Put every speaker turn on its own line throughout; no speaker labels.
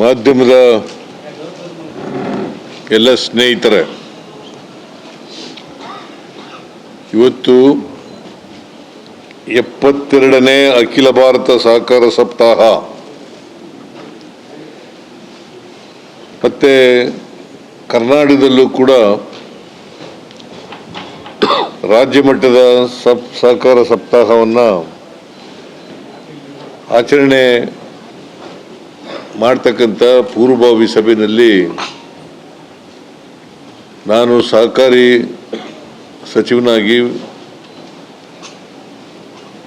ಮಾಧ್ಯಮದ ಎಲ್ಲ ಸ್ನೇಹಿತರೆ, ಇವತ್ತು ಎಪ್ಪತ್ತೆರಡನೇ ಅಖಿಲ ಭಾರತ ಸಹಕಾರ ಸಪ್ತಾಹ. ಮತ್ತೆ ಕರ್ನಾಟಕದಲ್ಲೂ ಕೂಡ ರಾಜ್ಯ ಮಟ್ಟದ ಸಪ್, ಸಹಕಾರ ಸಪ್ತಾಹವನ್ನು ಆಚರಣೆ ಮಾಡ್ತಕ್ಕಂಥ ಪೂರ್ವಭಾವಿ ಸಭೆಯಲ್ಲಿ ನಾನು ಸಹಕಾರಿ ಸಚಿವನಾಗಿ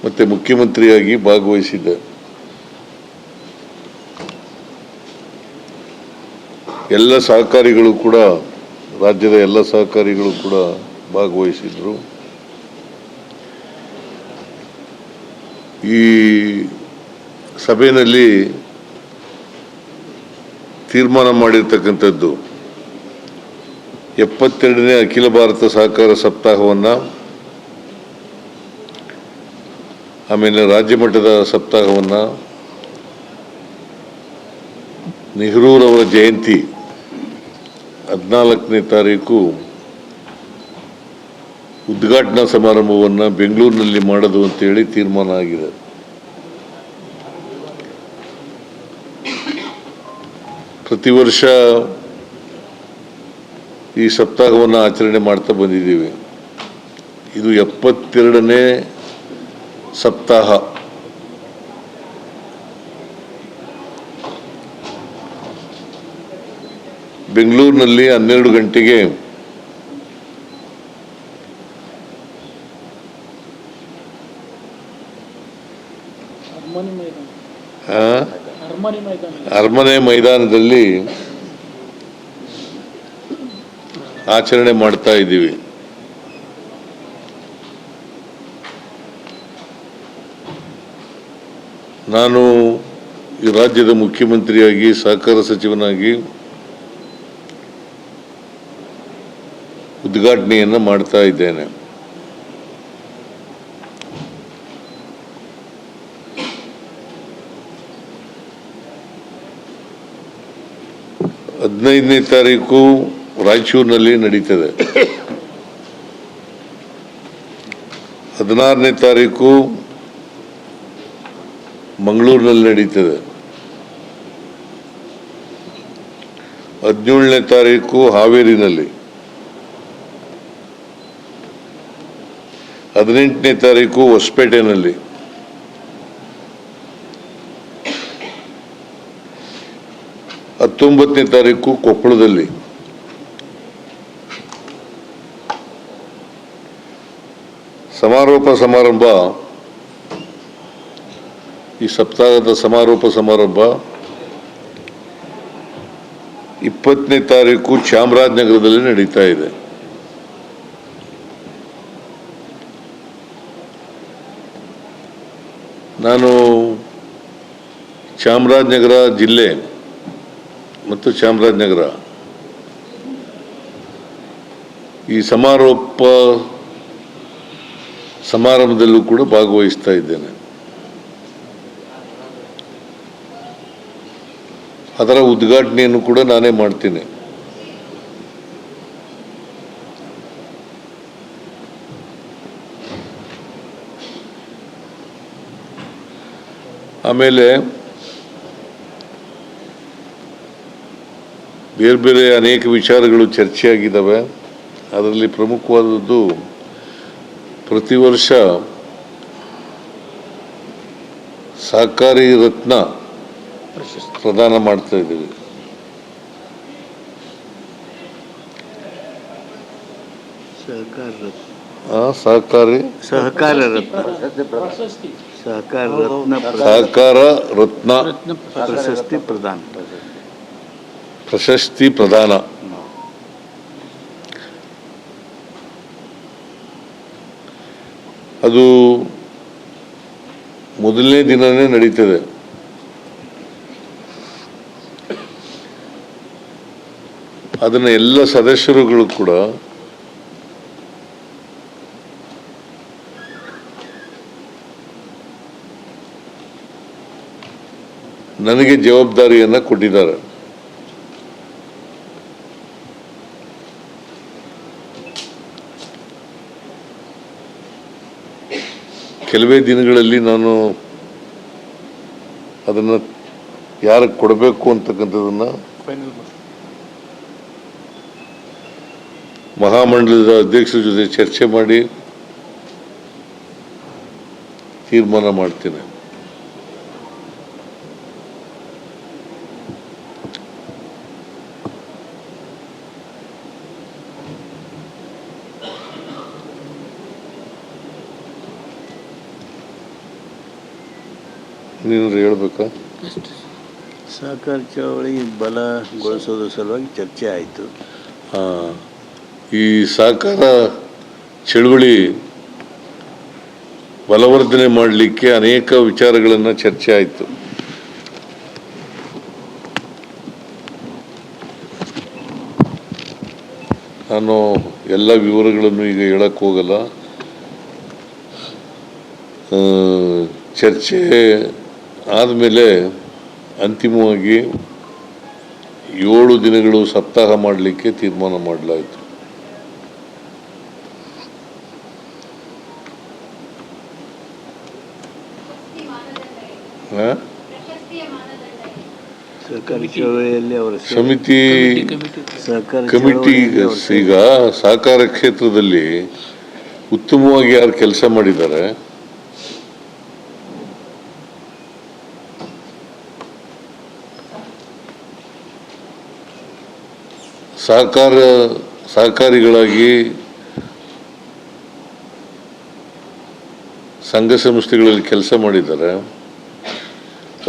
ಮತ್ತು ಮುಖ್ಯಮಂತ್ರಿಯಾಗಿ ಭಾಗವಹಿಸಿದ್ದೆ. ಎಲ್ಲ ಸಹಕಾರಿಗಳು ಕೂಡ, ರಾಜ್ಯದ ಎಲ್ಲ ಸಹಕಾರಿಗಳು ಕೂಡ ಭಾಗವಹಿಸಿದ್ರು. ಈ ಸಭೆಯಲ್ಲಿ ತೀರ್ಮಾನ ಮಾಡಿರ್ತಕ್ಕಂಥದ್ದು. ಎಪ್ಪತ್ತೆರಡನೇ ಅಖಿಲ ಭಾರತ ಸಹಕಾರ ಸಪ್ತಾಹವನ್ನು ಆಮೇಲೆ ರಾಜ್ಯ ಮಟ್ಟದ ಸಪ್ತಾಹವನ್ನು ನೆಹರೂರವರ ಜಯಂತಿ ಹದಿನಾಲ್ಕನೇ ತಾರೀಕು ಉದ್ಘಾಟನಾ ಸಮಾರಂಭವನ್ನು ಬೆಂಗಳೂರಿನಲ್ಲಿ ಮಾಡೋದು ಅಂತೇಳಿ ತೀರ್ಮಾನ ಆಗಿದೆ. ಪ್ರತಿ ವರ್ಷ ಈ ಸಪ್ತಾಹವನ್ನು ಆಚರಣೆ ಮಾಡ್ತಾ ಬಂದಿದ್ದೀವಿ. ಇದು ಎಪ್ಪತ್ತೆರಡನೇ ಸಪ್ತಾಹ. ಬೆಂಗಳೂರಿನಲ್ಲಿ ಹನ್ನೆರಡು ಗಂಟೆಗೆ ಹಾಂ
ಅರಮನೆ
ಮೈದಾನದಲ್ಲಿ ಆಚರಣೆ ಮಾಡ್ತಾ ಇದ್ದೀವಿ. ನಾನು ಈ ರಾಜ್ಯದ ಮುಖ್ಯಮಂತ್ರಿಯಾಗಿ ಸಹಕಾರ ಸಚಿವನಾಗಿ ಉದ್ಘಾಟನೆಯನ್ನು ಮಾಡ್ತಾ ಇದ್ದೇನೆ. ಹದಿನೈದನೇ ತಾರೀಕು ರಾಯಚೂರಿನಲ್ಲಿ ನಡೀತದೆ. ಹದಿನಾರನೇ ತಾರೀಕು ಮಂಗಳೂರಿನಲ್ಲಿ ನಡೀತದೆ. ಹದಿನೇಳನೇ ತಾರೀಕು ಹಾವೇರಿನಲ್ಲಿ. ಹದಿನೆಂಟನೇ ತಾರೀಕು ಹೊಸಪೇಟೆನಲ್ಲಿ. ಹತ್ತೊಂಬತ್ತನೇ ತಾರೀಕು ಕೊಪ್ಪಳದಲ್ಲಿ. ಸಮಾರೋಪ ಸಮಾರಂಭ. ಈ ಸಪ್ತಾಹದ ಸಮಾರೋಪ ಸಮಾರಂಭ. ಇಪ್ಪತ್ತನೇ ತಾರೀಕು ಚಾಮರಾಜನಗರದಲ್ಲಿ ನಡೀತಾ ಇದೆ. ನಾನು ಚಾಮರಾಜನಗರ ಜಿಲ್ಲೆ ಮತ್ತು ಚಾಮರಾಜನಗರ. ಈ ಸಮಾರೋಪ ಸಮಾರಂಭದಲ್ಲೂ ಕೂಡ ಭಾಗವಹಿಸ್ತಾ ಇದ್ದೇನೆ. ಅದರ ಉದ್ಘಾಟನೆಯನ್ನು ಕೂಡ ನಾನೇ ಮಾಡ್ತೀನಿ. ಆಮೇಲೆ ಬೇರೆ ಬೇರೆ ಅನೇಕ ವಿಚಾರಗಳು ಚರ್ಚೆಯಾಗಿದ್ದಾವೆ. ಅದರಲ್ಲಿ ಪ್ರಮುಖವಾದದ್ದು ಪ್ರತಿ ವರ್ಷ ಸಹಕಾರಿ ರತ್ನ ಪ್ರದಾನ ಮಾಡ್ತಾ ಇದ್ದೀವಿ.
ಸಹಕಾರ
ಸಹಕಾರಿ?
ರತ್ನ. ಸಹಕಾರ ರತ್ನ
ಸಹಕಾರ ರತ್ನ.
ಪ್ರಶಸ್ತಿ ಪ್ರದಾನ.
ಪ್ರಶಸ್ತಿ ಪ್ರದಾನ. ಅದು ಮೊದಲನೇ ದಿನನೇ ನಡೀತದೆ. ಅದನ್ನು ಎಲ್ಲ ಸದಸ್ಯರುಗಳು ಕೂಡ ನನಗೆ ಜವಾಬ್ದಾರಿಯನ್ನು ಕೊಟ್ಟಿದ್ದಾರೆ. ಕೆಲವೇ ದಿನಗಳಲ್ಲಿ ನಾನು ಅದನ್ನು ಯಾರಿಗೆ ಕೊಡಬೇಕು ಅಂತಕ್ಕಂಥದನ್ನು ಮಹಾಮಂಡಲದ ಅಧ್ಯಕ್ಷರ ಜೊತೆ ಚರ್ಚೆ ಮಾಡಿ ತೀರ್ಮಾನ ಮಾಡ್ತೇನೆ. ನೀನಾದ್ರು ಹೇಳ್ಬೇಕಾ?
ಸಹಕಾರ ಚಳವಳಿ ಬಲಗೊಳಿಸೋದ್ರ ಸಲುವಾಗಿ ಚರ್ಚೆ ಆಯಿತು.
ಈ ಸಹಕಾರ ಚಳವಳಿ ಬಲವರ್ಧನೆ ಮಾಡಲಿಕ್ಕೆ ಅನೇಕ ವಿಚಾರಗಳನ್ನು ಚರ್ಚೆ ಆಯಿತು. ನಾನು ಎಲ್ಲ ವಿವರಗಳನ್ನು ಈಗ ಹೇಳಕ್ಕೆ ಹೋಗಲ್ಲ. ಚರ್ಚೆ ಆದಮೇಲೆ ಅಂತಿಮವಾಗಿ ಏಳು ದಿನಗಳು ಸಪ್ತಾಹ ಮಾಡಲಿಕ್ಕೆ ತೀರ್ಮಾನ ಮಾಡಲಾಯಿತು. ಸಮಿತಿ
ಕಮಿಟಿ
ಈಗ ಸಹಕಾರ ಕ್ಷೇತ್ರದಲ್ಲಿ ಉತ್ತಮವಾಗಿ ಯಾರು ಕೆಲಸ ಮಾಡಿದ್ದಾರೆ ಸಹಕಾರ, ಸಹಕಾರಿಗಳಾಗಿ ಸಂಘ ಸಂಸ್ಥೆಗಳಲ್ಲಿ ಕೆಲಸ ಮಾಡಿದ್ದಾರೆ.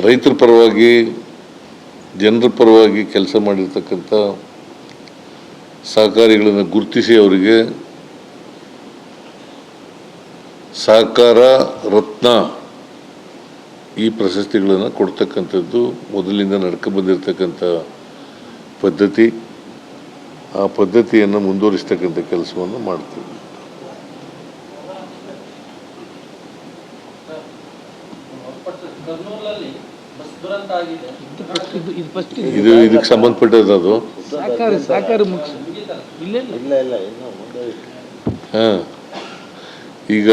ರೈತರ ಪರವಾಗಿ, ಜನರ ಪರವಾಗಿ ಕೆಲಸ ಮಾಡಿರ್ತಕ್ಕಂಥ ಸಹಕಾರಿಗಳನ್ನು ಗುರುತಿಸಿ ಅವರಿಗೆ ಸಹಕಾರ ರತ್ನ ಈ ಪ್ರಶಸ್ತಿಗಳನ್ನು ಕೊಡ್ತಕ್ಕಂಥದ್ದು ಮೊದಲಿಂದ ನಡ್ಕೊಂಡು ಬಂದಿರತಕ್ಕಂಥ ಪದ್ಧತಿ. ಆ ಪದ್ಧತಿಯನ್ನು ಮುಂದುವರಿಸ್ತಕ್ಕಂಥ ಕೆಲಸವನ್ನು ಮಾಡ್ತೀವಿ.
ಇದು first ಇದು ಇದು
ಇದಕ್ಕೆ ಸಂಬಂಧಪಟ್ಟದ್ದು ಅದು? ಹಾಂ. ಈಗ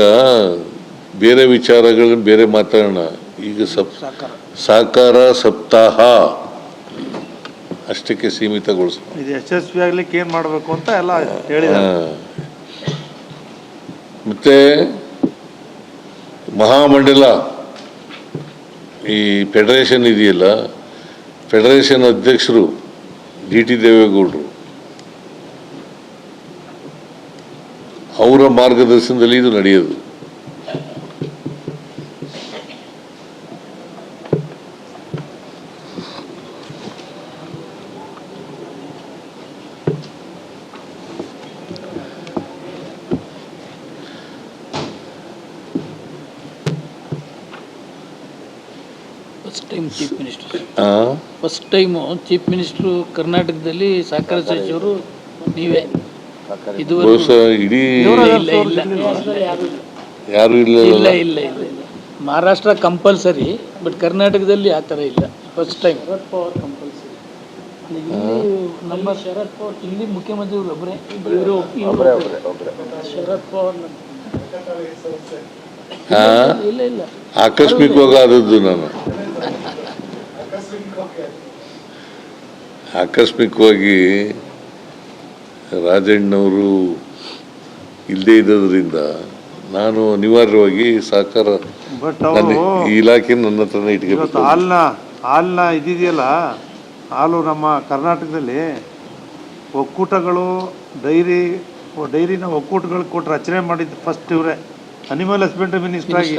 ಬೇರೆ ವಿಚಾರಗಳನ್ನ ಬೇರೆ ಮಾತಾಡೋಣ. ಈಗ ಸಪ್
ಸಾಕಾರ.
ಸಹಕಾರ ಸಪ್ತಾಹ. ಅಷ್ಟಕ್ಕೆ ಸೀಮಿತಗೊಳಿಸ
ಇದು ಯಶಸ್ವಿ ಆಗ್ಲಿಕ್ಕೆ ಏನು ಮಾಡಬೇಕು ಅಂತ ಎಲ್ಲ ಹೇಳಿದ್ದಾರೆ.
ಮತ್ತೆ ಮಹಾಮಂಡಲ ಈ ಫೆಡರೇಷನ್ ಇದೆಯಲ್ಲ ಫೆಡರೇಷನ್ ಅಧ್ಯಕ್ಷರು ಡಿ ಟಿ ದೇವೇಗೌಡರು ಅವರ ಮಾರ್ಗದರ್ಶನದಲ್ಲಿ ಇದು ನಡೆಯೋದು.
Time chief minister.
ಆ?
ಫಸ್ಟ್ ಟೈಮು ಚೀಫ್ ಮಿನಿಸ್ಟ್ರು ಕರ್ನಾಟಕದಲ್ಲಿ ಸಹಕಾರ ಸಚಿವರು ನೀವೇ. ಇದುವರೆಗೂ
ಬಹುಶಃ ಇಡೀ
ಇಲ್ಲ ಇಲ್ಲ ಇಲ್ಲ.
ಯಾರು
ಇಲ್ಲ.
ಇಲ್ಲ
ಇಲ್ಲ ಇಲ್ಲ ಮಹಾರಾಷ್ಟ್ರ ಕಂಪಲ್ಸರಿ ಬಟ್ ಕರ್ನಾಟಕದಲ್ಲಿ ಆ ಥರ ಇಲ್ಲ. First time Sharad Pawar compulsory ನಮ್ಮ ಶರದ್ ಪವಾರ್ ಇಲ್ಲಿ ಮುಖ್ಯಮಂತ್ರಿ ಒಬ್ಬರೇ ಇವರು ಶರದ್ ಪವಾರ್
ಹಾ
ಇಲ್ಲ ಇಲ್ಲ.
ಆಕಸ್ಮಿಕವಾಗಿ ಆದದ್ದು ನಾನು. ಆಕಸ್ಮಿಕವಾಗಿ ರಾಜಣ್ಣವರು ಇಲ್ಲದೇ ಇದ್ದರಿಂದ ನಾನು ಅನಿವಾರ್ಯವಾಗಿ ಸಹಕಾರ
ಬಟ್ ಅವರು
ಈ ಇಲಾಖೆ ನನ್ನ ಹತ್ರನೇ
ಇವತ್ತು
ಇಟ್ಕೋಬೇಕು
ಹಾಲ್ನ ಹಾಲ್ನ ಇದಿದೆಯಲ್ಲ ಹಾಲು ನಮ್ಮ ಕರ್ನಾಟಕದಲ್ಲಿ ಒಕ್ಕೂಟಗಳು ಡೈರಿ ಡೈರಿನ ಒಕ್ಕೂಟಗಳು ಕೊಟ್ಟು ರಚನೆ ಮಾಡಿದ್ದು ಫಸ್ಟ್ ಇವರೇ. ಅನಿಮಲ್ ಹಸ್ಬೆಂಡ್ರಿ ಮಿನಿಸ್ಟರ್ ಆಗಿ.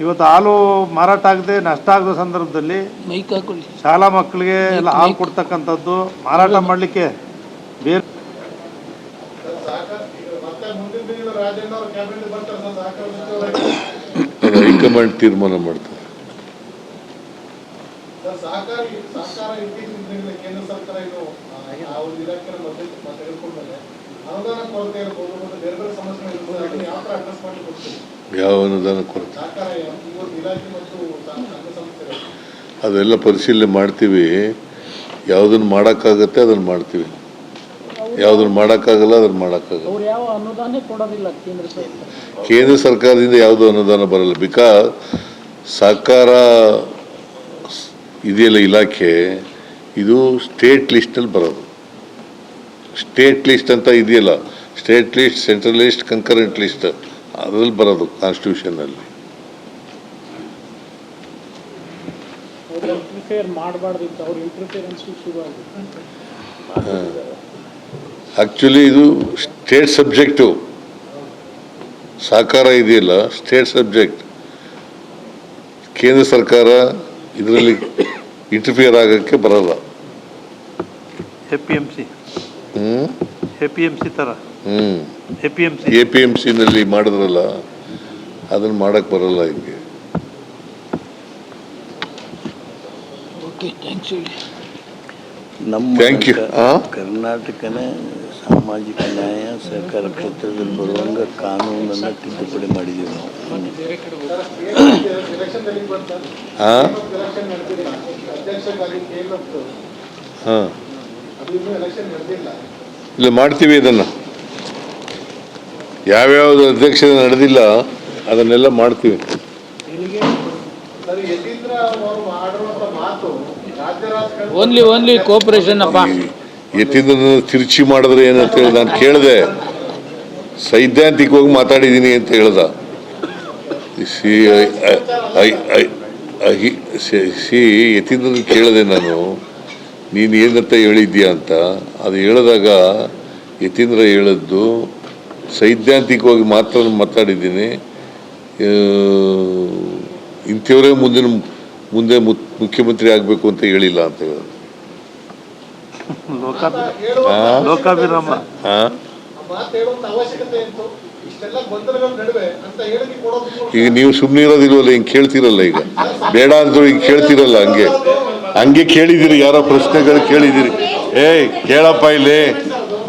ಇವತ್ತು ಹಾಲು ಮಾರಾಟ ಆಗದೆ ನಷ್ಟ ಆಗದ ಸಂದರ್ಭದಲ್ಲಿ
ಮೈಕ್ ಹಾಕೊಳ್ಳಿ.
ಶಾಲಾ ಮಕ್ಕಳಿಗೆ ಎಲ್ಲ ಹಾಲು ಕೊಡ್ತಕ್ಕಂಥದ್ದು ಮಾರಾಟ ಮಾಡಲಿಕ್ಕೆ ಬೇರೆ
ಹೈಕಮಾಂಡ್ ತೀರ್ಮಾನ ಮಾಡ್ತಾರೆ.
ಅನುದಾನ ಕೊರತೆ ಇರ್ಬೋದು ಮತ್ತು ಬೇರೆ ಬೇರೆ ಸಮಸ್ಯೆ ಯಾವ ಥರ ಅಡ್ರೆಸ್ ಮಾಡಿ ಕೊಡ್ತೀವಿ
ಯಾವ ಅನುದಾನ ಕೊರತೆ?
ಸಹಕಾರ
ಅದೆಲ್ಲ ಪರಿಶೀಲನೆ ಮಾಡ್ತೀವಿ. ಯಾವುದನ್ನು ಮಾಡೋಕ್ಕಾಗತ್ತೆ ಅದನ್ನು ಮಾಡ್ತೀವಿ. ಯಾವುದನ್ನು ಮಾಡೋಕ್ಕಾಗಲ್ಲ ಅದನ್ನು ಮಾಡೋಕ್ಕಾಗಲ್ಲ.
ಕೇಂದ್ರ ಸರ್ಕಾರ.
ಕೇಂದ್ರ ಸರ್ಕಾರದಿಂದ ಯಾವುದೂ ಅನುದಾನ ಬರಲ್ಲ. ಬಿಕಾಸ್ ಸರ್ಕಾರ ಇದೆಯಲ್ಲ ಇಲಾಖೆ ಇದು ಸ್ಟೇಟ್ ಲಿಸ್ಟಲ್ಲಿ ಬರೋದು. ಸ್ಟೇಟ್ ಲಿಸ್ಟ್ ಅಂತ ಇದೆಯಲ್ಲ. State list central list concurrent list. ಅದರಲ್ಲಿ ಬರೋದು ಕಾನ್ಸ್ಟಿಟ್ಯೂಷನಲ್ಲಿ ಆ್ಯಕ್ಚುಲಿ ಇದು ಸ್ಟೇಟ್ ಸಬ್ಜೆಕ್ಟು ಸಹಕಾರ ಇದೆಯಲ್ಲ ಸ್ಟೇಟ್ ಸಬ್ಜೆಕ್ಟ್ ಕೇಂದ್ರ ಸರ್ಕಾರ ಇದರಲ್ಲಿ ಇಂಟರ್ಫಿಯರ್ ಆಗೋಕ್ಕೆ ಬರಲ್ಲ.
ಎ ಪಿ ಎಂ ಸಿ
ಹ್ಞೂ
ಎ ಪಿ ಎಂ ಸಿ ಥರ
ಹ್ಞೂ
A P M C.
A P M ಸಿನಲ್ಲಿ ಮಾಡಿದ್ರಲ್ಲ ಅದನ್ನು ಮಾಡಕ್ಕೆ ಬರಲ್ಲ ಹಿಂಗೆ.
ನಮ್ಮ
Thank you. ಆ?
ಕರ್ನಾಟಕನ ಸಾಮಾಜಿಕ ನ್ಯಾಯ ಸಹಕಾರ ಕ್ಷೇತ್ರದಲ್ಲಿ ಬರುವಂಗ ಕಾನೂನನ್ನು ತಿದ್ದುಪಡಿ ಮಾಡಿದ್ದೀವಿ ನಾವು. ಮೊನ್ನೆ.
ಹಾಂ.
ಎಲೆಕ್ಷನ್ ನಡೆದಿಲ್ಲ ಅಧ್ಯಕ್ಷಕ್ಕಾಗಿ ಕೇಂದ್ರ
ಹಾಂ
ಅದು ಇನ್ನೂ ಎಲೆಕ್ಷನ್ ನಡೆದಿಲ್ಲ
ಇಲ್ಲ ಮಾಡ್ತೀವಿ ಇದನ್ನು. ಯಾವ್ಯಾವುದು ಅಧ್ಯಕ್ಷತೆ ನಡೆದಿಲ್ಲ ಅದನ್ನೆಲ್ಲ ಮಾಡ್ತೀವಿ.
ಸರ್ ಯತೀಂದ್ರ ಅವರು ಮಾಡಿರುವಂತ ಮಾತು ರಾಜ್ಯ ರಾಜಕಾರಣ
ಓನ್ಲಿ ಓನ್ಲಿ ಕೋಪರೇಷನ್ ಅಪ್ಪ.
ಎತ್ತಿದ್ದನ್ನು ತಿರುಚಿ ಮಾಡಿದ್ರೆ ಏನಂತ ಹೇಳಿ ನಾನು ಕೇಳಿದೆ. ಸೈದ್ಧಾಂತಿಕವಾಗಿ ಮಾತಾಡಿದ್ದೀನಿ ಅಂತ ಹೇಳ್ದ. C I I I C ಯತೀಂದ್ರನ ಕೇಳಿದೆ ನಾನು. ನೀನು ಏನಂತ ಹೇಳಿದ್ಯಾ ಅಂತ. ಅದು ಹೇಳಿದಾಗ ಯತೀಂದ್ರ ಹೇಳಿದ್ದು ಸೈದ್ಧಾಂತಿಕವಾಗಿ ಮಾತ್ರ ಮಾತಾಡಿದ್ದೀನಿ. ಇಂಥವರೇ ಮುಂದಿನ ಮುಂದೆ ಮುಖ್ಯಮಂತ್ರಿ ಆಗಬೇಕು ಅಂತ ಹೇಳಿಲ್ಲ ಅಂತ
ಕೊಡೋದು
ಈಗ ನೀವು ಸುಮ್ಮನೆ ಇರೋದಿಲ್ವಲ್ಲ ಹಿಂಗೆ ಕೇಳ್ತಿರಲ್ಲ ಈಗ. ಬೇಡ ಅಂದ್ರು ಈಗ ಕೇಳ್ತಿರಲ್ಲ ಹಂಗೆ. ಹಂಗೆ ಕೇಳಿದಿರಿ ಯಾರೋ ಪ್ರಶ್ನೆಗಳು ಕೇಳಿದಿರಿ ಏಯ್ ಕೇಳಪ್ಪ ಇಲ್ಲಿ.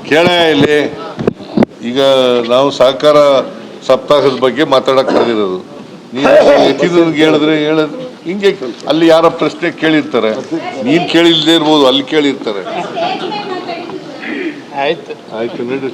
ಕೇಳ ಇಲ್ಲಿ. ಈಗ ನಾವು ಸಹಕಾರ ಸಪ್ತಾಹದ ಬಗ್ಗೆ ಮಾತಾಡಕ್ ನೀವು ಎತ್ತಿದ್ರಿಗೆ ಹೇಳಿದ್ರೆ ಹೇಳಿದ್ರೆ ಹಿಂಗೆ ಅಲ್ಲಿ ಯಾರ ಪ್ರಶ್ನೆ ಕೇಳಿರ್ತಾರೆ. ನೀನು ಕೇಳಿಲ್ಲದೆ ಇರ್ಬೋದು ಅಲ್ಲಿ ಕೇಳಿರ್ತಾರೆ.
ಆಯ್ತು.
ಆಯ್ತು ನಡ್ರಿ